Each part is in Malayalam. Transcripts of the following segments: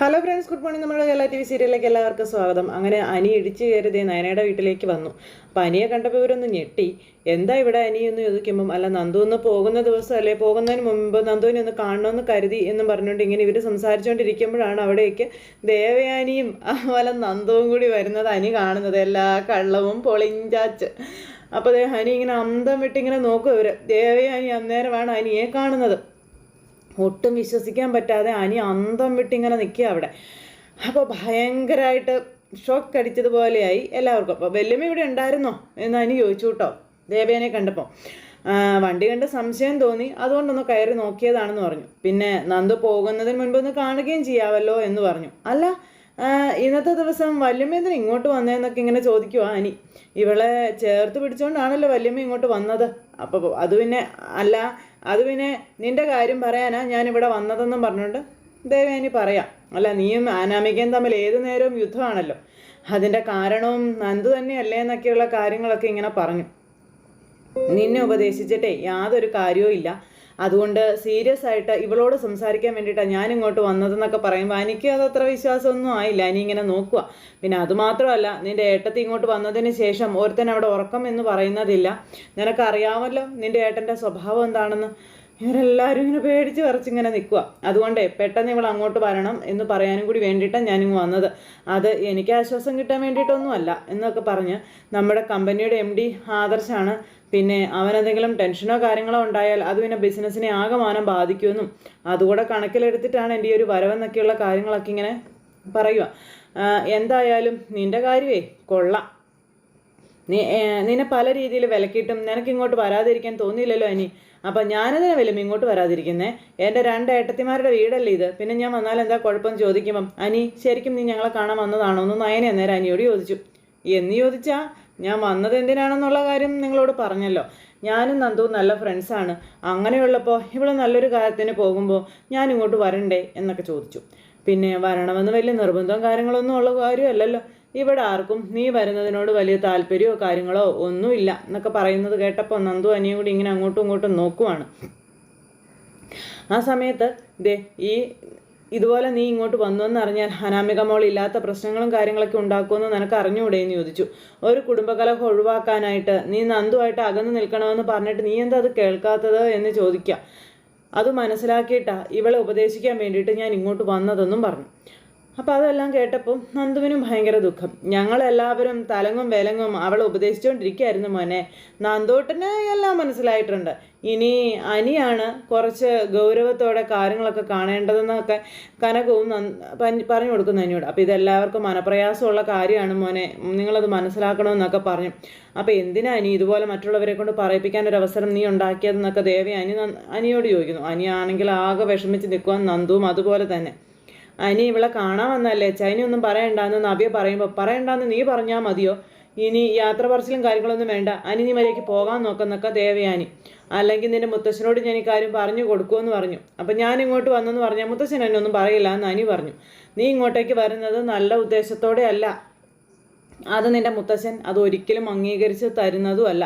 ഹലോ ഫ്രണ്ട്സ് ഗുഡ് മോർണിംഗ് നമ്മുടെ കേരള ടി വി സീരിയലിലേക്ക് എല്ലാവർക്കും സ്വാഗതം. അങ്ങനെ അനി ഇടിച്ചു കയറിയതേ നയനയുടെ വീട്ടിലേക്ക് വന്നു. അപ്പം അനിയെ കണ്ടപ്പോൾ ഇവരൊന്ന് ഞെട്ടി. എന്താ ഇവിടെ അനി എന്ന് ചോദിക്കുമ്പം അല്ല നന്ദു ഒന്ന് പോകുന്ന ദിവസം അല്ലേ? പോകുന്നതിന് മുമ്പ് നന്ദുവിനെ ഒന്ന് കാണണമെന്ന് കരുതി എന്നും പറഞ്ഞുകൊണ്ട് ഇങ്ങനെ ഇവർ സംസാരിച്ചുകൊണ്ടിരിക്കുമ്പോഴാണ് അവിടേക്ക് ദേവയാനിയും അതുപോലെ നന്ദുവും കൂടി വരുന്നത് അനി കാണുന്നത്. എല്ലാ കള്ളവും പൊളിഞ്ചാച്ച്. അപ്പോൾ ഹനി ഇങ്ങനെ അന്തം വിട്ടിങ്ങനെ നോക്കും ഇവർ ദേവയാനി അന്നേരമാണ് അനിയെ കാണുന്നത്. ഒട്ടും വിശ്വസിക്കാൻ പറ്റാതെ അനി അന്തം വിട്ടിങ്ങനെ നിൽക്കുക അവിടെ. അപ്പോൾ ഭയങ്കരമായിട്ട് ഷോക്ക് അടിച്ചതുപോലെയായി എല്ലാവർക്കും. അപ്പോൾ വല്യമ്മ ഇവിടെ ഉണ്ടായിരുന്നോ? എന്ന് അനി ചോദിച്ചു കേട്ടോ. ദേവേനെ കണ്ടപ്പോൾ. വണ്ടി കണ്ട് സംശയം തോന്നി. അതുകൊണ്ടൊന്ന് കയറി നോക്കിയതാണെന്ന് പറഞ്ഞു. പിന്നെ നന്ദു പോകുന്നതിന് മുൻപ് ഒന്ന് കാണുകയും ചെയ്യാമല്ലോ എന്ന് പറഞ്ഞു. അല്ല ഇന്നത്തെ ദിവസം വല്യമ്മ ഇങ്ങോട്ട് വന്നതെന്നൊക്കെ ഇങ്ങനെ ചോദിക്കുവാ അനി. ഇവളെ ചേർത്ത് പിടിച്ചുകൊണ്ടാണല്ലോ വല്യമ്മ ഇങ്ങോട്ട് വന്നത്. അപ്പോൾ അത് പിന്നെ അല്ല അത് പിന്നെ നിന്റെ കാര്യം പറയാനാ ഞാനിവിടെ വന്നതെന്നും പറഞ്ഞുകൊണ്ട് ദേവയാനി പറയാം. അല്ല നീയും അനാമികയും തമ്മിൽ ഏത് നേരവും യുദ്ധമാണല്ലോ. അതിന്റെ കാരണവും നന്ദു തന്നെയല്ലേ എന്നൊക്കെയുള്ള കാര്യങ്ങളൊക്കെ ഇങ്ങനെ പറഞ്ഞു. നിന്നെ ഉപദേശിച്ചിട്ടേ യാതൊരു കാര്യവും ഇല്ല അതുകൊണ്ട് സീരിയസ് ആയിട്ട് ഇവളോട് സംസാരിക്കാൻ വേണ്ടിയിട്ടാണ് ഞാൻ ഇങ്ങോട്ട് വന്നതെന്നൊക്കെ പറയുമ്പോൾ എനിക്ക് അത് അത്ര വിശ്വാസമൊന്നും ആയില്ല. ഇനി ഇങ്ങനെ നോക്കുക പിന്നെ അതുമാത്രമല്ല നിന്റെ ഏട്ടത്തി ഇങ്ങോട്ട് വന്നതിന് ശേഷം ഒരുത്തൻ അവിടെ ഉറക്കം എന്ന് പറയുന്നതില്ല. നിനക്കറിയാമല്ലോ നിന്റെ ഏട്ടന്റെ സ്വഭാവം എന്താണെന്ന്. ഇവരെല്ലാവരും ഇങ്ങനെ പേടിച്ച് വരച്ചിങ്ങനെ നിൽക്കുക അതുകൊണ്ടേ പെട്ടെന്ന് ഇവൾ അങ്ങോട്ട് വരണം എന്ന് പറയാനും കൂടി വേണ്ടിയിട്ടാണ് ഞാനിങ്ങ് വന്നത്. അത് എനിക്ക് ആശ്വാസം കിട്ടാൻ വേണ്ടിയിട്ടൊന്നുമല്ല എന്നൊക്കെ പറഞ്ഞ് നമ്മുടെ കമ്പനിയുടെ എം ഡി ആദർശാണ്. പിന്നെ അവനെന്തെങ്കിലും ടെൻഷനോ കാര്യങ്ങളോ ഉണ്ടായാൽ അത് പിന്നെ ബിസിനസ്സിനെ ആകമാനം ബാധിക്കുമെന്നും അതുകൂടെ കണക്കിലെടുത്തിട്ടാണ് എന്റെ ഈ ഒരു വരവെന്നൊക്കെയുള്ള കാര്യങ്ങളൊക്കെ ഇങ്ങനെ പറയുക എന്തായാലും നിന്റെ കാര്യമേ കൊള്ളാം. നീ നിന്നെ പല രീതിയിൽ വിലക്കിയിട്ടും നിനക്ക് ഇങ്ങോട്ട് വരാതിരിക്കാൻ തോന്നിയില്ലല്ലോ അനി അപ്പം ഞാനതിനെ വലിയ ഇങ്ങോട്ട് വരാതിരിക്കുന്നേ? എന്റെ രണ്ട് ഏട്ടത്തിമാരുടെ വീടല്ലേ ഇത്. പിന്നെ ഞാൻ വന്നാൽ എന്താ കുഴപ്പം ചോദിക്കുമ്പം അനി ശരിക്കും നീ ഞങ്ങളെ കാണാൻ വന്നതാണോ? എന്ന് നയനെ അന്നേരം അനിയോട് ചോദിച്ചു. എന്ന് ചോദിച്ചാൽ ഞാൻ വന്നത് എന്തിനാണെന്നുള്ള കാര്യം നിങ്ങളോട് പറഞ്ഞല്ലോ. ഞാനും നന്ദു നല്ല ഫ്രണ്ട്സാണ് അങ്ങനെയുള്ളപ്പോൾ ഇവിടെ നല്ലൊരു കാര്യത്തിന് പോകുമ്പോൾ ഞാൻ ഇങ്ങോട്ട് വരണ്ടേ? എന്നൊക്കെ ചോദിച്ചു. പിന്നെ വരണമെന്ന് വലിയ നിർബന്ധവും കാര്യങ്ങളൊന്നും ഉള്ള കാര്യമല്ലല്ലോ. ഇവിടെ ആർക്കും നീ വരുന്നതിനോട് വലിയ താല്പര്യമോ കാര്യങ്ങളോ ഒന്നുമില്ല എന്നൊക്കെ പറയുന്നത് കേട്ടപ്പോൾ നന്ദു അനിയും കൂടി ഇങ്ങനെ അങ്ങോട്ടും ഇങ്ങോട്ടും നോക്കുവാണ്. ആ സമയത്ത് ദേ ഈ ഇതുപോലെ നീ ഇങ്ങോട്ട് വന്നു എന്നറിഞ്ഞാൽ അനാമിക മോൾ ഇല്ലാത്ത പ്രശ്നങ്ങളും കാര്യങ്ങളൊക്കെ ഉണ്ടാക്കുമെന്ന് നിനക്ക് അറിഞ്ഞുകൂടെ എന്ന് ചോദിച്ചു. ഒരു കുടുംബകലഹം ഒഴിവാക്കാനായിട്ട് നീ നന്ദുമായിട്ട് അകന്നു നിൽക്കണമെന്ന് പറഞ്ഞിട്ട് നീ എന്താ അത് കേൾക്കാത്തത് എന്ന് ചോദിക്കാം. അത് മനസ്സിലാക്കിയിട്ടാ ഇവളെ ഉപദേശിക്കാൻ വേണ്ടിയിട്ട് ഞാൻ ഇങ്ങോട്ട് വന്നതെന്നും പറഞ്ഞു. അപ്പോൾ അതെല്ലാം കേട്ടപ്പോൾ നന്ദുവിനും ഭയങ്കര ദുഃഖം. ഞങ്ങളെല്ലാവരും തലങ്ങും വിലങ്ങും അവൾ ഉപദേശിച്ചുകൊണ്ടിരിക്കുകയായിരുന്നു മോനെ. നന്ദോട്ടിന് എല്ലാം മനസ്സിലായിട്ടുണ്ട്. ഇനി അനിയാണ് കുറച്ച് ഗൗരവത്തോടെ കാര്യങ്ങളൊക്കെ കാണേണ്ടതെന്നൊക്കെ കനകവും പറഞ്ഞു കൊടുക്കുന്നു അനിയോട്. അപ്പോൾ ഇതെല്ലാവർക്കും മനപ്രയാസമുള്ള കാര്യമാണ് മോനെ. നിങ്ങളത് മനസ്സിലാക്കണമെന്നൊക്കെ പറഞ്ഞു. അപ്പോൾ എന്തിനാ അനി ഇതുപോലെ മറ്റുള്ളവരെ കൊണ്ട് പറയിപ്പിക്കാൻ ഒരു അവസരം നീ ഉണ്ടാക്കിയതെന്നൊക്കെ ദേവി അനി അനിയോട് ചോദിക്കുന്നു. അനിയാണെങ്കിൽ ആകെ വിഷമിച്ച് നിൽക്കുവാൻ നന്ദുവും അതുപോലെ തന്നെ. അനി ഇവളെ കാണാൻ വന്നല്ലേ ചൈനി ഒന്നും പറയണ്ടെന്ന് നവ്യ പറയുമ്പോൾ പറയണ്ടെന്ന് നീ പറഞ്ഞാൽ മതിയോ? ഇനി യാത്ര പറച്ചിലും കാര്യങ്ങളൊന്നും വേണ്ട. അനി നീ മര്യാദയ്ക്ക് പോകാൻ നോക്കുന്നൊക്കെ ദേവയാനി. അല്ലെങ്കിൽ നിന്റെ മുത്തശ്ശനോട് ഞാൻ കാര്യം പറഞ്ഞു കൊടുക്കുമെന്ന് പറഞ്ഞു. അപ്പം ഞാൻ ഇങ്ങോട്ട് വന്നെന്ന് പറഞ്ഞാൽ മുത്തശ്ശൻ എന്നെ ഒന്നും പറയില്ല എന്ന് അനി പറഞ്ഞു. നീ ഇങ്ങോട്ടേക്ക് വരുന്നത് നല്ല ഉദ്ദേശത്തോടെ അല്ല. അത് നിന്റെ മുത്തശ്ശൻ അത് ഒരിക്കലും അംഗീകരിച്ച് തരുന്നതുമല്ല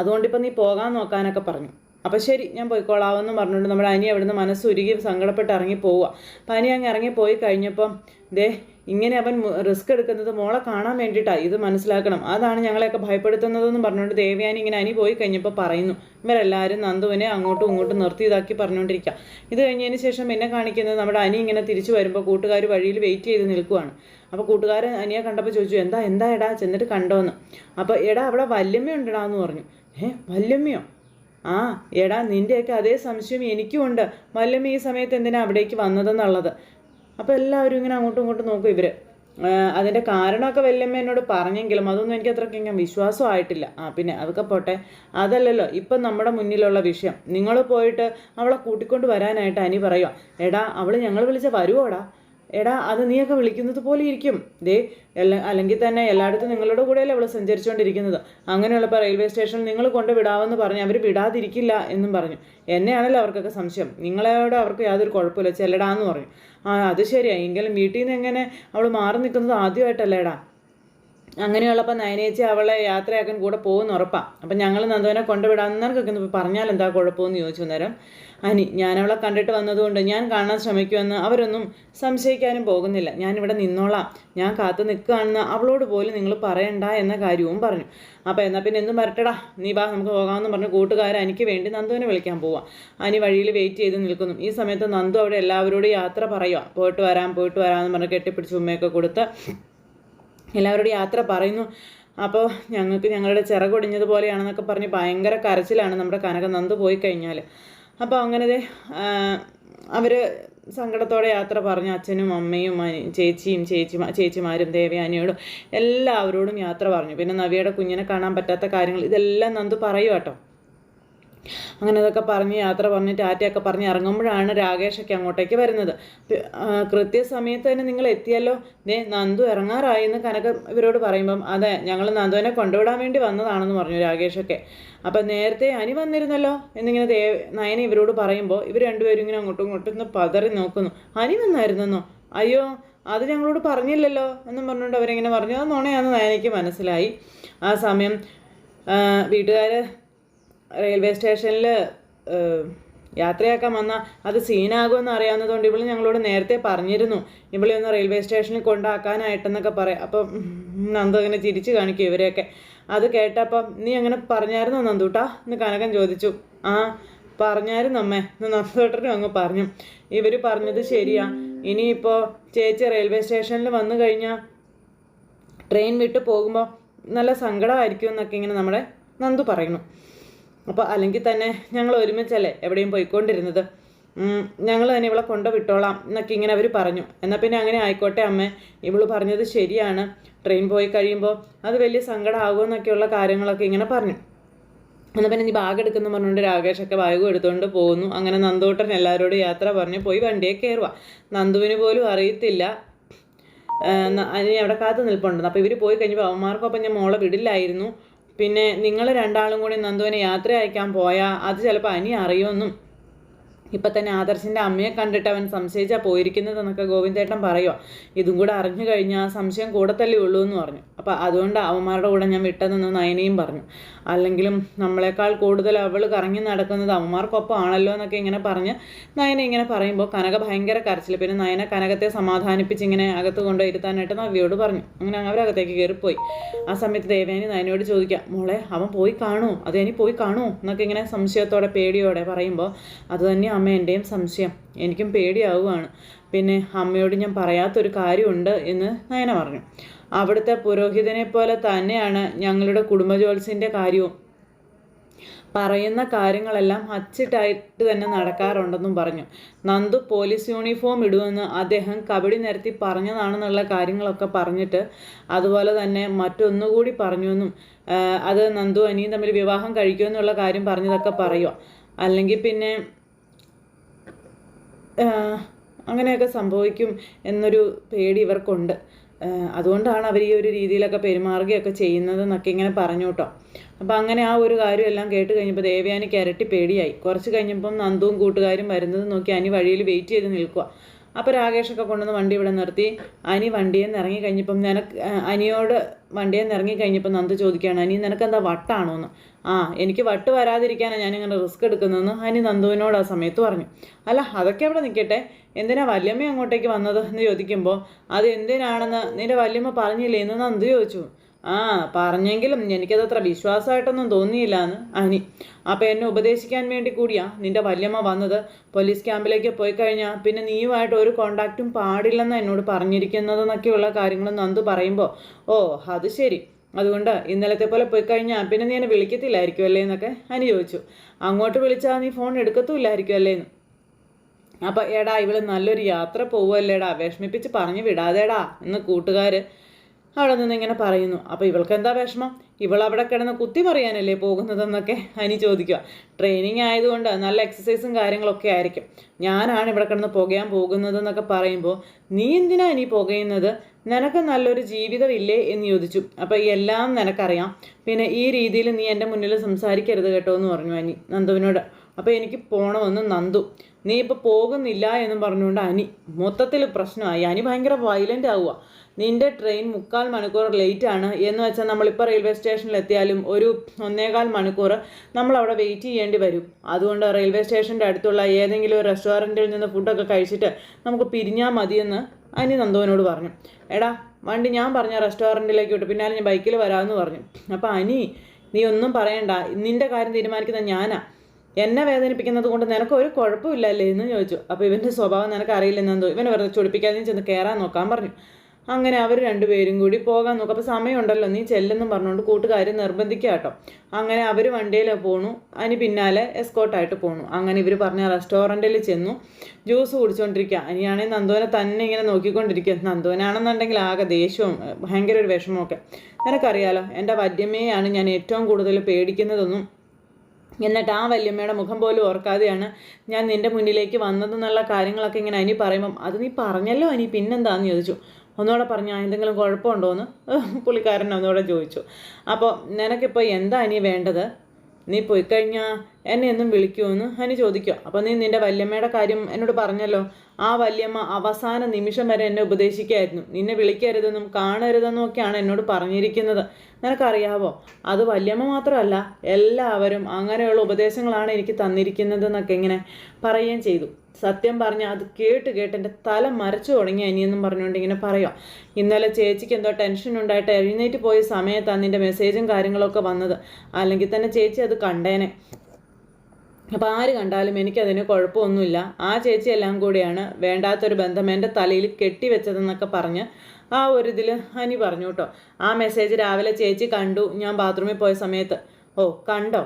അതുകൊണ്ടിപ്പോൾ നീ പോകാൻ നോക്കാനൊക്കെ പറഞ്ഞു. അപ്പം ശരി ഞാൻ പോയിക്കോളാമെന്ന് പറഞ്ഞുകൊണ്ട് നമ്മുടെ അനി അവിടുന്ന് മനസ്സുരുകി സങ്കടപ്പെട്ട് ഇറങ്ങി പോവുക അപ്പം അനി അങ്ങ് ഇറങ്ങി പോയി കഴിഞ്ഞപ്പം ദേ ഇങ്ങനെ അവൻ റിസ്ക് എടുക്കുന്നത് മോളെ കാണാൻ വേണ്ടിയിട്ടാണ് ഇത് മനസ്സിലാക്കണം. അതാണ് ഞങ്ങളെയൊക്കെ ഭയപ്പെടുത്തുന്നതെന്ന് പറഞ്ഞുകൊണ്ട് ദേവയാനി ഇങ്ങനെ അനി പോയി കഴിഞ്ഞപ്പോൾ പറയുന്നു ഇവരെല്ലാവരും നന്ദുവിനെ അങ്ങോട്ടും ഇങ്ങോട്ടും നിർത്തി ഇതാക്കി പറഞ്ഞുകൊണ്ടിരിക്കുക ഇത് കഴിഞ്ഞതിന് ശേഷം എന്നെ കാണിക്കുന്നത് നമ്മുടെ അനി ഇങ്ങനെ തിരിച്ചു വരുമ്പോൾ കൂട്ടുകാർ വഴിയിൽ വെയിറ്റ് ചെയ്ത് നിൽക്കുവാണ്. അപ്പോൾ കൂട്ടുകാരൻ അനിയെ കണ്ടപ്പോൾ ചോദിച്ചു എന്താ എന്താ എടാ? ചെന്നിട്ട് കണ്ടോന്ന്. അപ്പോൾ എടാ അവിടെ വല്യമ്മ ഉണ്ടടാ എന്ന് പറഞ്ഞു. ഏഹ് വല്യമ്മയോ? ആ എടാ നിന്റെയൊക്കെ അതേ സംശയം എനിക്കും ഉണ്ട്. വല്യമ്മ ഈ സമയത്ത് എന്തിനാ അവിടേക്ക് വന്നതെന്നുള്ളത്? അപ്പോൾ എല്ലാവരും ഇങ്ങനെ അങ്ങോട്ടും ഇങ്ങോട്ടും നോക്കും ഇവർ അതിന്റെ കാരണമൊക്കെ വല്യമ്മ എന്നോട് പറഞ്ഞെങ്കിലും അതൊന്നും എനിക്ക് അത്രയ്ക്ക് ഞാൻ വിശ്വാസമായിട്ടില്ല ആ പിന്നെ അതൊക്കെ പോട്ടെ. അതല്ലല്ലോ ഇപ്പം നമ്മുടെ മുന്നിലുള്ള വിഷയം. നിങ്ങൾ പോയിട്ട് അവളെ കൂട്ടിക്കൊണ്ട് വരാനായിട്ട് അനി പറയുക എടാ അവൾ ഞങ്ങൾ വിളിച്ച വരുവോടാ? എടാ അത് നീയൊക്കെ വിളിക്കുന്നത് പോലെ ഇരിക്കും ദേ അല്ലെങ്കിൽ തന്നെ എല്ലായിടത്തും നിങ്ങളുടെ കൂടെയല്ലേ അവൾ സഞ്ചരിച്ചുകൊണ്ടിരിക്കുന്നത്. അങ്ങനെയുള്ളപ്പോൾ റെയിൽവേ സ്റ്റേഷനിൽ നിങ്ങൾ കൊണ്ട് വിടാമെന്ന് പറഞ്ഞ് അവർ വിടാതിരിക്കില്ല എന്നും പറഞ്ഞു. എന്നെയാണല്ലോ അവർക്കൊക്കെ സംശയം. നിങ്ങളോട് അവർക്ക് യാതൊരു കുഴപ്പമില്ല ചെല്ലടാന്ന് പറഞ്ഞു. ആ അത് ശരിയാണ് എങ്കിലും വീട്ടിൽ നിന്ന് എങ്ങനെ അവൾ മാറി നിൽക്കുന്നത് ആദ്യമായിട്ടല്ലേടാ? അങ്ങനെയുള്ളപ്പോൾ നയനേച്ചി അവളെ യാത്രയാക്കാൻ കൂടെ പോകുന്ന ഉറപ്പാണ് അപ്പം ഞങ്ങൾ നന്ദവനെ കൊണ്ടുവിടാൻ അന്നേരക്കൊക്കെ ഒന്ന് പറഞ്ഞാൽ എന്താ കുഴപ്പമെന്ന് ചോദിച്ചു നേരം അനി ഞാനവളെ കണ്ടിട്ട് വന്നതുകൊണ്ട് ഞാൻ കാണാൻ ശ്രമിക്കുമെന്ന് അവരൊന്നും സംശയിക്കാനും പോകുന്നില്ല. ഞാനിവിടെ നിന്നോളാം. ഞാൻ കാത്തു നിൽക്കുകയാണെന്ന് അവളോട് പോലും നിങ്ങൾ പറയണ്ട എന്ന കാര്യവും പറഞ്ഞു. അപ്പോൾ എന്നാൽ പിന്നെ എന്തും വരട്ടടാ. നീ വാ നമുക്ക് പോകാമെന്ന് പറഞ്ഞ് കൂട്ടുകാരൻ എനിക്ക് വേണ്ടി നന്ദുവിനെ വിളിക്കാൻ പോവാം. അനി വഴിയിൽ വെയിറ്റ് ചെയ്ത് നിൽക്കുന്നു. ഈ സമയത്ത് നന്ദു അവിടെ എല്ലാവരോടും യാത്ര പറയുക പോയിട്ട് വരാം പോയിട്ട് വരാമെന്ന് പറഞ്ഞ് കെട്ടിപ്പിടിച്ച് ഉമ്മയൊക്കെ കൊടുത്ത് എല്ലാവരോടും യാത്ര പറയുന്നു. അപ്പോൾ ഞങ്ങൾക്ക് ഞങ്ങളുടെ ചിറകൊടിഞ്ഞതുപോലെയാണെന്നൊക്കെ പറഞ്ഞ് ഭയങ്കര കരച്ചിലാണ് നമ്മുടെ കനക നന്ദു പോയി കഴിഞ്ഞാൽ അപ്പോൾ അങ്ങനെ അവർ സങ്കടത്തോടെ യാത്ര പറഞ്ഞു അച്ഛനും അമ്മയും ചേച്ചിയും ചേച്ചി ചേച്ചിമാരും ദേവയാനിയോടും എല്ലാവരോടും യാത്ര പറഞ്ഞു. പിന്നെ നവിയുടെ കുഞ്ഞിനെ കാണാൻ പറ്റാത്ത കാര്യങ്ങൾ ഇതെല്ലാം നന്ദു പറയുവാട്ടോ അങ്ങനെ ഇതൊക്കെ പറഞ്ഞ് യാത്ര പറഞ്ഞ് ടാറ്റയൊക്കെ പറഞ്ഞ് ഇറങ്ങുമ്പോഴാണ് രാകേഷൊക്കെ അങ്ങോട്ടേക്ക് വരുന്നത്. കൃത്യസമയത്ത് തന്നെ നിങ്ങൾ എത്തിയല്ലോ? ദേ നന്ദു ഇറങ്ങാറായി എന്ന് കനക ഇവരോട് പറയുമ്പം അതെ ഞങ്ങൾ നന്ദുവിനെ കൊണ്ടുവിടാൻ വേണ്ടി വന്നതാണെന്ന് പറഞ്ഞു രാകേഷൊക്കെ അപ്പം നേരത്തെ അനി വന്നിരുന്നല്ലോ? എന്നിങ്ങനെ ദേ നയന ഇവരോട് പറയുമ്പോൾ ഇവർ രണ്ടുപേരും ഇങ്ങനെ അങ്ങോട്ടും ഇങ്ങോട്ടും ഒന്ന് പതറി നോക്കുന്നു. അനി വന്നായിരുന്നെന്നോ അയ്യോ അത് ഞങ്ങളോട് പറഞ്ഞില്ലല്ലോ എന്നും പറഞ്ഞുകൊണ്ട് അവരിങ്ങനെ പറഞ്ഞു. അത് നുണയാണെന്ന് നയനയ്ക്ക് മനസ്സിലായി. ആ സമയം വീട്ടുകാർ റെയിൽവേ സ്റ്റേഷനിൽ യാത്രയാക്കാൻ വന്നാൽ അത് സീനാകുമെന്ന് അറിയാവുന്നതുകൊണ്ട് ഇവിടെ ഞങ്ങളോട് നേരത്തെ പറഞ്ഞിരുന്നു. ഇവളെ ഒന്ന് റെയിൽവേ സ്റ്റേഷനിൽ കൊണ്ടാക്കാനായിട്ടെന്നൊക്കെ പറയാം. അപ്പം നന്ദു അങ്ങനെ ചിരിച്ചു കാണിക്കും ഇവരെയൊക്കെ. അത് കേട്ടപ്പം നീ അങ്ങനെ പറഞ്ഞായിരുന്നോ നന്ദൂട്ടാ? എന്ന് കനകൻ ചോദിച്ചു. ആ പറഞ്ഞായിരുന്നു അമ്മേ എന്ന് നന്ദോട്ടനും അങ്ങ് പറഞ്ഞു. ഇവർ പറഞ്ഞത് ശരിയാ. ഇനിയിപ്പോൾ ചേച്ചി റെയിൽവേ സ്റ്റേഷനിൽ വന്നു കഴിഞ്ഞാൽ ട്രെയിൻ വിട്ട് പോകുമ്പോൾ നല്ല സങ്കടമായിരിക്കും എന്നൊക്കെ ഇങ്ങനെ നമ്മുടെ നന്ദു പറയുന്നു. അപ്പോൾ അല്ലെങ്കിൽ തന്നെ ഞങ്ങൾ ഒരുമിച്ചല്ലേ എവിടെയും പോയിക്കൊണ്ടിരുന്നത്? ഞങ്ങൾ തന്നെ ഇവളെ കൊണ്ടു വിട്ടോളാം എന്നൊക്കെ ഇങ്ങനെ അവർ പറഞ്ഞു. എന്നാൽ പിന്നെ അങ്ങനെ ആയിക്കോട്ടെ അമ്മ. ഇവൾ പറഞ്ഞത് ശരിയാണ്. ട്രെയിൻ പോയി കഴിയുമ്പോൾ അത് വലിയ സങ്കടമാകുമെന്നൊക്കെയുള്ള കാര്യങ്ങളൊക്കെ ഇങ്ങനെ പറഞ്ഞു. എന്നാൽ പിന്നെ നീ ബാഗ് എടുക്കുന്നു പറഞ്ഞുകൊണ്ട് രാകേഷൊക്കെ ബാഗ് എടുത്തുകൊണ്ട് പോകുന്നു. അങ്ങനെ നന്ദൂട്ടൻ എല്ലാവരോടും യാത്ര പറഞ്ഞ് പോയി വണ്ടിയെ കയറുക നന്ദുവിന് പോലും അറിയത്തില്ല. ഇനി അവിടെ കാത്തു നിൽപ്പുണ്ടെന്ന് അപ്പോൾ ഇവർ പോയി കഴിഞ്ഞപ്പോൾ അവന്മാർക്കൊപ്പം ഞാൻ മോളെ വിടില്ലായിരുന്നു. പിന്നെ നിങ്ങൾ രണ്ടാളും കൂടി നന്ദുവിനെ യാത്ര അയക്കാൻ പോയാൽ അത് ചിലപ്പോൾ അനി അറിയുമെന്നും ഇപ്പം തന്നെ ആദർശിന്റെ അമ്മയെ കണ്ടിട്ട് അവൻ സംശയിച്ചാൽ പോയിരിക്കുന്നത് എന്നൊക്കെ ഗോവിന്ദേട്ടൻ പറയുക ഇതും കൂടെ അറിഞ്ഞു കഴിഞ്ഞാൽ സംശയം കൂടത്തല്ലേ ഉള്ളൂ എന്ന് പറഞ്ഞു. അപ്പോൾ അതുകൊണ്ട് അവന്മാരുടെ കൂടെ ഞാൻ വിട്ടതെന്ന് നയനയും പറഞ്ഞു. അല്ലെങ്കിലും നമ്മളെക്കാൾ കൂടുതൽ അവൾ കറങ്ങി നടക്കുന്നത് അവന്മാർക്കൊപ്പം ആണല്ലോ എന്നൊക്കെ ഇങ്ങനെ പറഞ്ഞ് നയന ഇങ്ങനെ പറയുമ്പോൾ കനക ഭയങ്കര കരച്ചിൽ പിന്നെ നയന കനകത്തെ സമാധാനിപ്പിച്ച് ഇങ്ങനെ അകത്ത് കൊണ്ടുവരുത്താനായിട്ട് നവ്യോട് പറഞ്ഞു. അങ്ങനെ അവരകത്തേക്ക് കയറിപ്പോയി. ആ സമയത്ത് ദേവേനി നയനോട് ചോദിക്കാം മോളെ അവൻ പോയി കാണൂ അതേനി പോയി കാണൂ എന്നൊക്കെ ഇങ്ങനെ സംശയത്തോടെ പേടിയോടെ പറയുമ്പോൾ അത് അമ്മ എന്റെയും സംശയം. എനിക്കും പേടിയാവുകയാണ്. പിന്നെ അമ്മയോട് ഞാൻ പറയാത്തൊരു കാര്യമുണ്ട് എന്ന് നയന പറഞ്ഞു. അവിടുത്തെ പുരോഹിതനെ പോലെ തന്നെയാണ് ഞങ്ങളുടെ കുടുംബജോത്സ്യന്റെ കാര്യവും. പറയുന്ന കാര്യങ്ങളെല്ലാം അച്ചിട്ടായിട്ട് തന്നെ നടക്കാറുണ്ടെന്നും പറഞ്ഞു. നന്ദു പോലീസ് യൂണിഫോം ഇടുമെന്ന് അദ്ദേഹം കബഡി നിരത്തി പറഞ്ഞതാണെന്നുള്ള കാര്യങ്ങളൊക്കെ പറഞ്ഞിട്ട് അതുപോലെ തന്നെ മറ്റൊന്നുകൂടി പറഞ്ഞുവെന്നും അത് നന്ദു അനിയും തമ്മിൽ വിവാഹം കഴിക്കുമെന്നുള്ള കാര്യം പറഞ്ഞതൊക്കെ പറയുക അല്ലെങ്കിൽ പിന്നെ അങ്ങനെയൊക്കെ സംഭവിക്കും എന്നൊരു പേടി ഇവർക്കുണ്ട്. അതുകൊണ്ടാണ് അവർ ഈ ഒരു രീതിയിലൊക്കെ പെരുമാറുകയൊക്കെ ചെയ്യുന്നതെന്നൊക്കെ ഇങ്ങനെ പറഞ്ഞു കേട്ടോ. അപ്പോൾ അങ്ങനെ ആ ഒരു കാര്യമെല്ലാം കേട്ട് കഴിഞ്ഞപ്പോൾ ദേവയാനിക്ക് ഇരട്ടി പേടിയായി. കുറച്ച് കഴിഞ്ഞപ്പം നന്ദുവും കൂട്ടുകാരും വരുന്നത് നോക്കി അനി വഴിയിൽ വെയിറ്റ് ചെയ്ത് നിൽക്കുക അപ്പോൾ രാകേഷൊക്കെ കൊണ്ടുവന്ന് വണ്ടി ഇവിടെ നിർത്തി. അനി വണ്ടിയിൽ നിന്ന് ഇറങ്ങി കഴിഞ്ഞപ്പം നിനക്ക് അനിയോട് വണ്ടിയിൽ നിന്ന് ഇറങ്ങി കഴിഞ്ഞപ്പോൾ നന്ദ് ചോദിക്കുകയാണ് അനി നിനക്ക് എന്താ വട്ടാണോ എന്ന് ആ എനിക്ക് വട്ട് വരാതിരിക്കാനാണ് ഞാനിങ്ങനെ റിസ്ക് എടുക്കുന്നതെന്ന് അനി നന്ദുവിനോട് ആ സമയത്ത് പറഞ്ഞു. അല്ല അതൊക്കെ അവിടെ നിൽക്കട്ടെ. എന്തിനാ വല്യമ്മ അങ്ങോട്ടേക്ക് വന്നത്? എന്ന് ചോദിക്കുമ്പോൾ അത് എന്തിനാണെന്ന് നിന്റെ വല്യമ്മ പറഞ്ഞില്ലേ? എന്ന് നന്ദു ചോദിച്ചു. ആ പറഞ്ഞെങ്കിലും എനിക്കതത്ര വിശ്വാസമായിട്ടൊന്നും തോന്നിയില്ല എന്ന് അനി. അപ്പോൾ എന്നെ ഉപദേശിക്കാൻ വേണ്ടി കൂടിയാ നിന്റെ വല്യമ്മ വന്നത്. പോലീസ് ക്യാമ്പിലേക്ക് പോയി കഴിഞ്ഞാൽ പിന്നെ നീയുമായിട്ട് ഒരു കോണ്ടാക്റ്റും പാടില്ലെന്ന് എന്നോട് പറഞ്ഞിരിക്കുന്നതെന്നൊക്കെയുള്ള കാര്യങ്ങൾ നന്ദു പറയുമ്പോൾ ഓ അത് ശരി. അതുകൊണ്ട് ഇന്നലത്തെ പോലെ പോയി കഴിഞ്ഞാൽ പിന്നെ നീ എന്നെ വിളിക്കത്തില്ലായിരിക്കും അല്ലേ എന്നൊക്കെ അനി ചോദിച്ചു. അങ്ങോട്ട് വിളിച്ചാൽ നീ ഫോൺ എടുക്കത്തുമില്ലായിരിക്കും അല്ലേ എന്ന്. അപ്പം എടാ ഇവൾ നല്ലൊരു യാത്ര പോവുമല്ലേടാ വിഷമിപ്പിച്ച് പറഞ്ഞു വിടാതെടാ എന്ന് കൂട്ടുകാർ അവിടെ നിന്ന് ഇങ്ങനെ പറയുന്നു. അപ്പോൾ ഇവൾക്ക് എന്താ വിഷമം? ഇവൾ അവിടെ കിടന്ന് കുത്തി പറയാനല്ലേ പോകുന്നതെന്നൊക്കെ അനി ചോദിക്കുക. ട്രെയിനിങ് ആയതുകൊണ്ട് നല്ല എക്സസൈസും കാര്യങ്ങളൊക്കെ ആയിരിക്കും. ഞാനാണ് ഇവിടെ കിടന്ന് പുകയാൻ പോകുന്നതെന്നൊക്കെ പറയുമ്പോൾ നീ എന്തിനാ ഇനി പുകയുന്നത്? നിനക്ക് നല്ലൊരു ജീവിതമില്ലേ? എന്ന് ചോദിച്ചു. അപ്പോൾ എല്ലാം നിനക്കറിയാം. പിന്നെ ഈ രീതിയിൽ നീ എന്റെ മുന്നിൽ സംസാരിക്കരുത് കേട്ടോ എന്ന് പറഞ്ഞു അനി നന്ദുവിനോട്. അപ്പോൾ എനിക്ക് പോകണമെന്ന് നന്ദു. നീ ഇപ്പോൾ പോകുന്നില്ല എന്നും പറഞ്ഞുകൊണ്ട് അനി മൊത്തത്തിൽ പ്രശ്നമായി. അനി ഭയങ്കര വയലന്റ് ആവുക നിന്റെ ട്രെയിൻ മുക്കാൽ മണിക്കൂർ ലേറ്റ് ആണ് എന്ന് വെച്ചാൽ നമ്മളിപ്പോൾ റെയിൽവേ സ്റ്റേഷനിൽ എത്തിയാലും ഒരു ഒന്നേകാൽ മണിക്കൂർ നമ്മൾ അവിടെ വെയിറ്റ് ചെയ്യേണ്ടി വരും. അതുകൊണ്ട് റെയിൽവേ സ്റ്റേഷന്റെ അടുത്തുള്ള ഏതെങ്കിലും ഒരു റെസ്റ്റോറന്റിൽ നിന്ന് ഫുഡൊക്കെ കഴിച്ചിട്ട് നമുക്ക് പിരിഞ്ഞാൽ മതിയെന്ന് അനി നന്ദുവിനോട് പറഞ്ഞു. എടാ വണ്ടി ഞാൻ പറഞ്ഞ റെസ്റ്റോറന്റിലേക്ക് വിട്ടു പിന്നാലെ ഞാൻ ബൈക്കിൽ വരാമെന്ന് പറഞ്ഞു. അപ്പോൾ അനി നീ ഒന്നും പറയണ്ട നിന്റെ കാര്യം തീരുമാനിക്കുന്ന ഞാനാ. എന്നെ വേദനിപ്പിക്കുന്നത് കൊണ്ട് നിനക്ക് ഒരു കുഴപ്പമില്ലല്ലേ എന്ന് ചോദിച്ചു. അപ്പോൾ ഇവന്റെ സ്വഭാവം നിനക്ക് അറിയില്ലെന്നെന്തോ ഇവനെ വെറുതെ ചൊടിപ്പിക്കാതെ ചെന്ന് കയറാൻ നോക്കാൻ പറഞ്ഞു. അങ്ങനെ അവർ രണ്ടുപേരും കൂടി പോകാൻ നോക്കും. അപ്പോൾ സമയമുണ്ടല്ലോ നീ ചെല്ലെന്നും പറഞ്ഞുകൊണ്ട് കൂട്ടുകാർ നിർബന്ധിക്കുക കേട്ടോ. അങ്ങനെ അവർ വണ്ടിയിൽ പോണു. അതിന് പിന്നാലെ എസ്കോട്ടായിട്ട് പോണു. അങ്ങനെ ഇവർ പറഞ്ഞ റെസ്റ്റോറന്റിൽ ചെന്നു. ജ്യൂസ് കുടിച്ചുകൊണ്ടിരിക്കുക അനിയാണെങ്കിൽ നന്ദോനെ തന്നെ ഇങ്ങനെ നോക്കിക്കൊണ്ടിരിക്കുക നന്ദോനാണെന്നുണ്ടെങ്കിൽ ആകെ ദേഷ്യവും ഭയങ്കര ഒരു വിഷമമൊക്കെ നിനക്കറിയാലോ എന്റെ വല്യമ്മയാണ് ഞാൻ ഏറ്റവും കൂടുതൽ പേടിക്കുന്നതൊന്നും. എന്നിട്ട് ആ വല്യമ്മയുടെ മുഖം പോലും ഓർക്കാതെയാണ് ഞാൻ നിന്റെ മുന്നിലേക്ക് വന്നതെന്നുള്ള കാര്യങ്ങളൊക്കെ ഇങ്ങനെ അനി പറയുമ്പം അത് നീ പറഞ്ഞല്ലോ അനി പിന്നെന്താന്ന് ചോദിച്ചു. ഒന്നുകൂടെ പറഞ്ഞാൽ എന്തെങ്കിലും കുഴപ്പമുണ്ടോ എന്ന് പുള്ളിക്കാരൻ ഒന്നുകൂടെ ചോദിച്ചു. അപ്പോൾ നിനക്കിപ്പോൾ എന്താ ഇനി വേണ്ടത്? നീ പോയി കഴിഞ്ഞാൽ എന്നെ എന്നും വിളിക്കുമെന്ന് അനി ചോദിക്കുക. അപ്പോൾ നീ നിന്റെ വല്യമ്മയുടെ കാര്യം എന്നോട് പറഞ്ഞല്ലോ. ആ വല്യമ്മ അവസാന നിമിഷം വരെ എന്നെ ഉപദേശിക്കായിരുന്നു. നിന്നെ വിളിക്കരുതെന്നും കാണരുതെന്നും ഒക്കെയാണ് എന്നോട് പറഞ്ഞിരിക്കുന്നത്. നിനക്കറിയാവോ? അത് വല്യമ്മ മാത്രമല്ല എല്ലാവരും അങ്ങനെയുള്ള ഉപദേശങ്ങളാണ് എനിക്ക് തന്നിരിക്കുന്നതെന്നൊക്കെ ഇങ്ങനെ പറയുകയും ചെയ്തു. സത്യം പറഞ്ഞാൽ അത് കേട്ട് കേട്ട് എന്റെ തല മരച്ചു തുടങ്ങി അനിയെന്നും പറഞ്ഞുകൊണ്ട് ഇങ്ങനെ പറയാം ഇന്നലെ ചേച്ചിക്ക് എന്തോ ടെൻഷൻ ഉണ്ടായിട്ട് എഴുന്നേറ്റ് പോയ സമയത്താണ് നിന്റെ മെസ്സേജും കാര്യങ്ങളൊക്കെ വന്നത്. അല്ലെങ്കിൽ തന്നെ ചേച്ചി അത് കണ്ടേനെ. അപ്പോൾ ആര് കണ്ടാലും എനിക്കതിന് കുഴപ്പമൊന്നുമില്ല. ആ ചേച്ചി എല്ലാം കൂടിയാണ് വേണ്ടാത്തൊരു ബന്ധം എന്റെ തലയിൽ കെട്ടിവെച്ചതെന്നൊക്കെ പറഞ്ഞ് ആ ഒരു ഇതിൽ അനി പറഞ്ഞു കേട്ടോ ആ മെസ്സേജ് രാവിലെ ചേച്ചി കണ്ടു. ഞാൻ ബാത്റൂമിൽ പോയ സമയത്ത്. ഓ കണ്ടോ?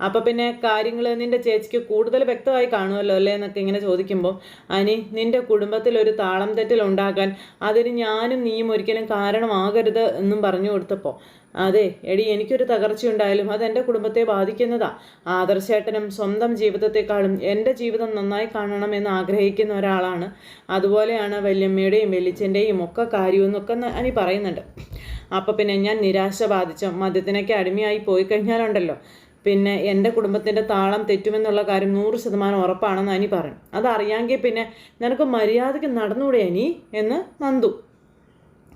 അപ്പോൾ പിന്നെ കാര്യങ്ങൾ നിന്റെ ചേച്ചിക്ക് കൂടുതൽ വ്യക്തമായി കാണുമല്ലോ അല്ലേ എന്നൊക്കെ ഇങ്ങനെ ചോദിക്കുമ്പോൾ അനി നിന്റെ കുടുംബത്തിൽ ഒരു താളം തെറ്റൽ ഉണ്ടാക്കാൻ അതിന് ഞാനും നീയും ഒരിക്കലും കാരണമാകരുത് എന്നും പറഞ്ഞു കൊടുത്തപ്പോൾ അതെ എടി എനിക്കൊരു തകർച്ചയുണ്ടായാലും അത് എന്റെ കുടുംബത്തെ ബാധിക്കുന്നതാ. ആദർശേട്ടനും സ്വന്തം ജീവിതത്തെക്കാളും എന്റെ ജീവിതം നന്നായി കാണണം എന്ന് ആഗ്രഹിക്കുന്ന ഒരാളാണ്. അതുപോലെയാണ് വല്യമ്മയുടെയും വെല്ലിച്ചന്റെയും ഒക്കെ കാര്യമെന്നൊക്കെ അനി പറയുന്നുണ്ട്. അപ്പോൾ പിന്നെ ഞാൻ നിരാശ ബാധിച്ച? മദ്യത്തിനൊക്കെ അടിമയായി പോയി കഴിഞ്ഞാലുണ്ടല്ലോ. പിന്നെ എന്റെ കുടുംബത്തിന്റെ താളം തെറ്റുമെന്നുള്ള കാര്യം നൂറ് ശതമാനം ഉറപ്പാണെന്ന് അനി പറഞ്ഞു അതറിയാമെങ്കിൽ പിന്നെ നിനക്ക് മര്യാദയ്ക്ക് നടന്നുകൂടെ അനി എന്ന് നന്ദു.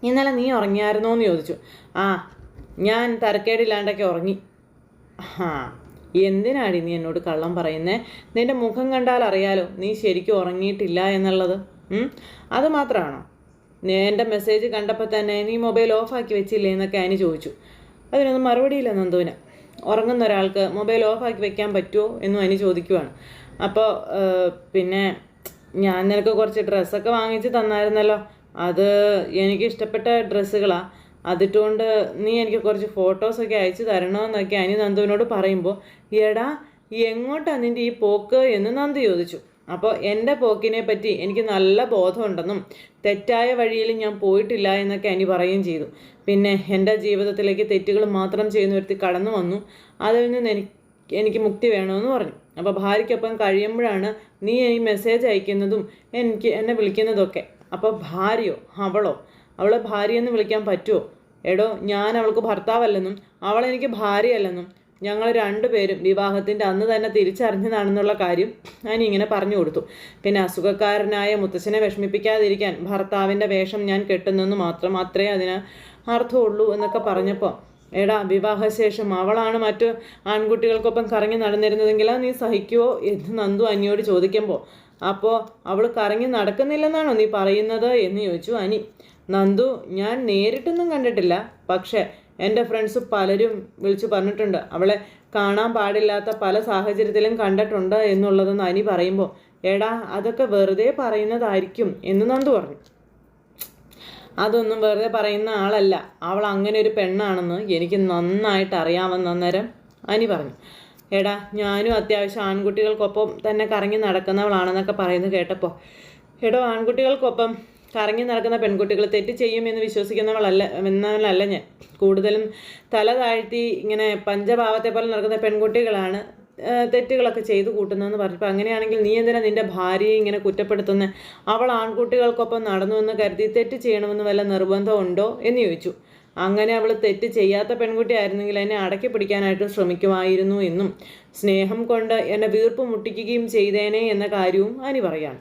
ഇന്നലെ നീ ഉറങ്ങിയായിരുന്നോ എന്ന് ചോദിച്ചു. ആ ഞാൻ തരക്കേടില്ലാണ്ടൊക്കെ ഉറങ്ങി. ആ എന്തിനാടി നീ എന്നോട് കള്ളം പറയുന്നേ? നിന്റെ മുഖം കണ്ടാൽ അറിയാലോ നീ ശരിക്കും ഉറങ്ങിയിട്ടില്ല എന്നുള്ളത്. അത് മാത്രമാണോ എന്റെ മെസ്സേജ് കണ്ടപ്പോൾ തന്നെ നീ മൊബൈൽ ഓഫാക്കി വെച്ചില്ലേ എന്നൊക്കെ അനി ചോദിച്ചു. അതിനൊന്നും മറുപടിയില്ല നന്ദുവിന്. ഉറങ്ങുന്ന ഒരാൾക്ക് മൊബൈൽ ഓഫാക്കി വെക്കാൻ പറ്റുമോ എന്നും അതിന് ചോദിക്കുവാണ്. അപ്പോൾ പിന്നെ ഞാൻ നിനക്ക് കുറച്ച് ഡ്രസ്സൊക്കെ വാങ്ങിച്ച് തന്നായിരുന്നല്ലോ. അത് എനിക്ക് ഇഷ്ടപ്പെട്ട ഡ്രസ്സുകളാണ് അതിട്ടുകൊണ്ട് നീ എനിക്ക് കുറച്ച് ഫോട്ടോസൊക്കെ അയച്ചു തരണമെന്നൊക്കെ അനി നന്ദുവിനോട് പറയുമ്പോൾ എടാ എങ്ങോട്ടാണ് നിന്റെ ഈ പോക്ക്? എന്ന് നന്ദു ചോദിച്ചു. അപ്പോൾ എന്റെ പോക്കിനെ പറ്റി എനിക്ക് നല്ല ബോധമുണ്ടെന്നും തെറ്റായ വഴിയിൽ ഞാൻ പോയിട്ടില്ല എന്നൊക്കെ അനി പറയുകയും ചെയ്തു. പിന്നെ എന്റെ ജീവിതത്തിലേക്ക് തെറ്റുകൾ മാത്രം ചെയ്യുന്ന ഒരുത്തി കടന്നു വന്നു. അതിൽ നിന്ന് എനിക്ക് എനിക്ക് മുക്തി വേണമെന്ന് പറഞ്ഞു. അപ്പോൾ ഭാര്യയ്ക്കൊപ്പം കഴിയുമ്പോഴാണ് നീ ഈ മെസ്സേജ് അയക്കുന്നതും എനിക്ക് എന്നെ വിളിക്കുന്നതൊക്കെ. അപ്പോൾ ഭാര്യയോ അവളോ അവളെ ഭാര്യയെന്ന് വിളിക്കാൻ പറ്റുമോ എടോ ഞാൻ അവൾക്ക് ഭർത്താവല്ലെന്നും അവളെനിക്ക് ഭാര്യയല്ലെന്നും ഞങ്ങൾ രണ്ടുപേരും വിവാഹത്തിന്റെ അന്ന് തന്നെ തിരിച്ചറിഞ്ഞതാണെന്നുള്ള കാര്യം ഞാൻ ഇങ്ങനെ പറഞ്ഞു കൊടുത്തു. പിന്നെ അസുഖക്കാരനായ മുത്തച്ഛനെ വിഷമിപ്പിക്കാതിരിക്കാൻ ഭർത്താവിന്റെ വേഷം ഞാൻ കെട്ടുന്നെന്ന് മാത്രം അത്രേ അതിന് അർത്ഥമുള്ളൂ എന്നൊക്കെ പറഞ്ഞപ്പോൾ എടാ വിവാഹശേഷം അവളാണ് മറ്റു ആൺകുട്ടികൾക്കൊപ്പം കറങ്ങി നടന്നിരുന്നതെങ്കിൽ നീ സഹിക്കുമോ എന്ന് നന്ദു അനിയോട് ചോദിക്കുമ്പോൾ അപ്പോൾ അവൾ കറങ്ങി നടക്കുന്നില്ലെന്നാണോ നീ പറയുന്നത്? എന്ന് ചോദിച്ചു അനി. നന്ദു ഞാൻ നേരിട്ടൊന്നും കണ്ടിട്ടില്ല. പക്ഷേ എന്റെ ഫ്രണ്ട്സ് പലരും വിളിച്ചു പറഞ്ഞിട്ടുണ്ട്. അവളെ കാണാൻ പാടില്ലാത്ത പല സാഹചര്യത്തിലും കണ്ടിട്ടുണ്ട് എന്നുള്ളതെന്ന് അനി പറയുമ്പോൾ എടാ അതൊക്കെ വെറുതെ പറയുന്നതായിരിക്കും എന്ന് നന്ദു പറഞ്ഞു. അതൊന്നും വെറുതെ പറയുന്ന ആളല്ല. അവൾ അങ്ങനെ ഒരു പെണ്ണാണെന്ന് എനിക്ക് നന്നായിട്ട് അറിയാമെന്ന് അന്നേരം അനി പറഞ്ഞു. എടാ ഞാനും അത്യാവശ്യം ആൺകുട്ടികൾക്കൊപ്പം തന്നെ കറങ്ങി നടക്കുന്നവളാണെന്നൊക്കെ പറയുന്നത് കേട്ടപ്പോൾ എടോ ആൺകുട്ടികൾക്കൊപ്പം കറങ്ങി നടക്കുന്ന പെൺകുട്ടികൾ തെറ്റ് ചെയ്യുമെന്ന് വിശ്വസിക്കുന്നവളല്ല എന്നവളല്ല ഞാൻ. കൂടുതലും തല താഴ്ത്തി ഇങ്ങനെ പഞ്ചഭാവത്തെ പോലെ നടക്കുന്ന പെൺകുട്ടികളാണ് തെറ്റുകളൊക്കെ ചെയ്തു കൂട്ടുന്നതെന്ന് പറഞ്ഞപ്പോൾ അങ്ങനെയാണെങ്കിൽ നീ എന്തിനാ നിന്റെ ഭാര്യയെ ഇങ്ങനെ കുറ്റപ്പെടുത്തുന്ന? അവൾ ആൺകുട്ടികൾക്കൊപ്പം നടന്നു എന്ന് കരുതി തെറ്റ് ചെയ്യണമെന്ന് വല്ല നിർബന്ധമുണ്ടോ എന്ന് ചോദിച്ചു. അങ്ങനെ അവൾ തെറ്റ് ചെയ്യാത്ത പെൺകുട്ടി ആയിരുന്നെങ്കിൽ എന്നെ അടക്കി പിടിക്കാനായിട്ട് ശ്രമിക്കുമായിരുന്നു എന്നും സ്നേഹം കൊണ്ട് എന്നെ വീർപ്പ് മുട്ടിക്കുകയും ചെയ്തേനെ എന്ന കാര്യവും അനി പറയാണ്.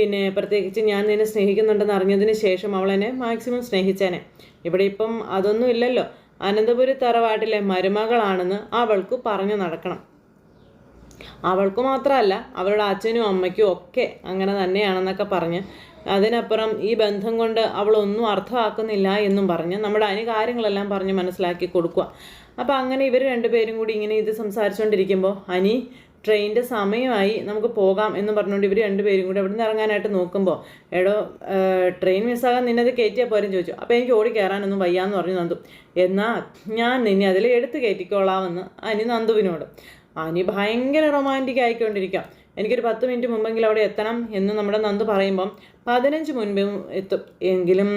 പിന്നെ പ്രത്യേകിച്ച് ഞാൻ നിന്നെ സ്നേഹിക്കുന്നുണ്ടെന്ന് അറിഞ്ഞതിന് ശേഷം അവൾ എന്നെ മാക്സിമം സ്നേഹിച്ചേനെ. ഇവിടെ ഇപ്പം അതൊന്നും ഇല്ലല്ലോ. അനന്തപുരി തറവാട്ടിലെ മരുമകളാണെന്ന് അവൾക്ക് പറഞ്ഞു നടക്കണം. അവൾക്ക് മാത്രമല്ല അവളുടെ അച്ഛനും അമ്മയ്ക്കും ഒക്കെ അങ്ങനെ തന്നെയാണെന്നൊക്കെ പറഞ്ഞ് അതിനപ്പുറം ഈ ബന്ധം കൊണ്ട് അവളൊന്നും അർത്ഥമാക്കുന്നില്ല എന്നും പറഞ്ഞ് നമ്മുടെ അനി കാര്യങ്ങളെല്ലാം പറഞ്ഞ് മനസ്സിലാക്കി കൊടുക്കുക അപ്പോൾ അങ്ങനെ ഇവർ രണ്ടുപേരും കൂടി ഇങ്ങനെ ഇത് സംസാരിച്ചുകൊണ്ടിരിക്കുമ്പോൾ അനി ട്രെയിനിന്റെ സമയമായി നമുക്ക് പോകാം എന്ന് പറഞ്ഞുകൊണ്ട് ഇവർ രണ്ടുപേരും കൂടി അവിടെ നിന്ന് ഇറങ്ങാനായിട്ട് നോക്കുമ്പോൾ എടോ ട്രെയിൻ മിസ്സാകാൻ നിന്നത് കയറ്റിയാൽ പോരും ചോദിച്ചു. അപ്പോൾ എനിക്ക് ഓടി കയറാനൊന്നും വയ്യാന്ന് പറഞ്ഞു നന്ദു. എന്നാൽ ഞാൻ നിന്നെ അതിൽ എടുത്ത് കയറ്റിക്കോളാമെന്ന് അനി നന്ദുവിനോട്. അനി ഭയങ്കര റൊമാന്റിക് ആയിക്കൊണ്ടിരിക്കാം. എനിക്കൊരു പത്ത് മിനിറ്റ് മുമ്പെങ്കിലും അവിടെ എത്തണം എന്ന് നമ്മുടെ നന്ദു പറയുമ്പം പതിനഞ്ച് മുൻപും എത്തും. എങ്കിലും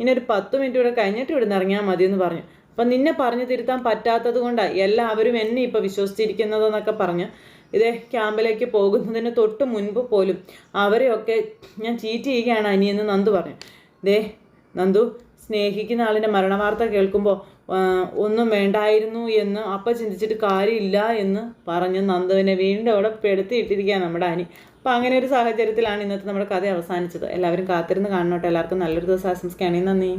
ഇനി ഒരു പത്ത് മിനിറ്റ് കൂടെ കഴിഞ്ഞിട്ട് ഇവിടെ നിന്ന് ഇറങ്ങിയാൽ മതി എന്ന് പറഞ്ഞു. അപ്പം നിന്നെ പറഞ്ഞു തിരുത്താൻ പറ്റാത്തത് കൊണ്ടാണ് എല്ലാവരും എന്നെ ഇപ്പോൾ വിശ്വസിച്ചിരിക്കുന്നതെന്നൊക്കെ പറഞ്ഞ് ഇതേ ക്യാമ്പിലേക്ക് പോകുന്നതിന് തൊട്ട് മുൻപ് പോലും അവരെയൊക്കെ ഞാൻ ചീറ്റ് ചെയ്യുകയാണ് അനിയെന്ന് നന്ദു പറഞ്ഞു. ദേ നന്ദു സ്നേഹിക്കുന്ന ആളിന്റെ മരണവാർത്ത കേൾക്കുമ്പോൾ ഒന്നും വേണ്ടായിരുന്നു എന്ന് അപ്പം ചിന്തിച്ചിട്ട് കാര്യമില്ല എന്ന് പറഞ്ഞ് നന്ദുവിനെ വീണ്ടും അവിടെ പെടുത്തിയിട്ടിരിക്കുകയാണ് നമ്മുടെ അനി. അപ്പോൾ അങ്ങനെ ഒരു സാഹചര്യത്തിലാണ് ഇന്നത്തെ നമ്മുടെ കഥ അവസാനിച്ചത്. എല്ലാവരും കാത്തിരുന്ന് കാണണോട്ടെ. എല്ലാവർക്കും നല്ലൊരു ദിവസം ആശംസിക്കുകയാണെങ്കിൽ നന്ദി.